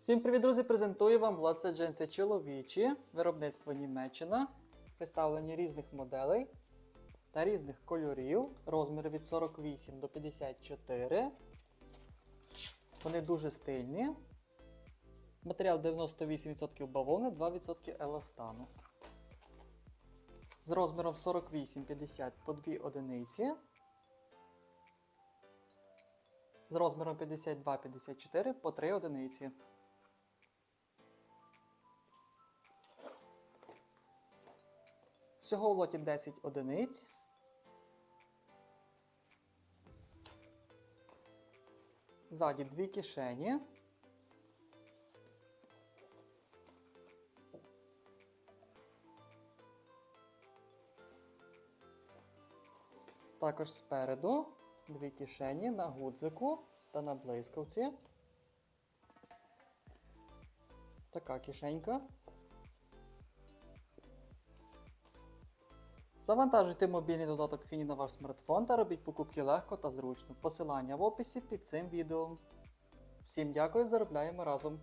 Всім привіт, друзі! Презентую вам Лаце джинси чоловічі, виробництво Німеччина, представлені різних моделей та різних кольорів, розміри від 48 до 54. Вони дуже стильні. Матеріал 98% бавовни, 2% еластану. З розміром 48-50 по 2 одиниці. З розміром 52-54 по 3 одиниці. Всього в лоті 10 одиниць. Ззаді дві кишені. Також спереду дві кишені на гудзику та на блискавці. Така кишенька. Завантажуйте мобільний додаток Фіні на ваш смартфон та робіть покупки легко та зручно. Посилання в описі під цим відео. Всім дякую, заробляємо разом!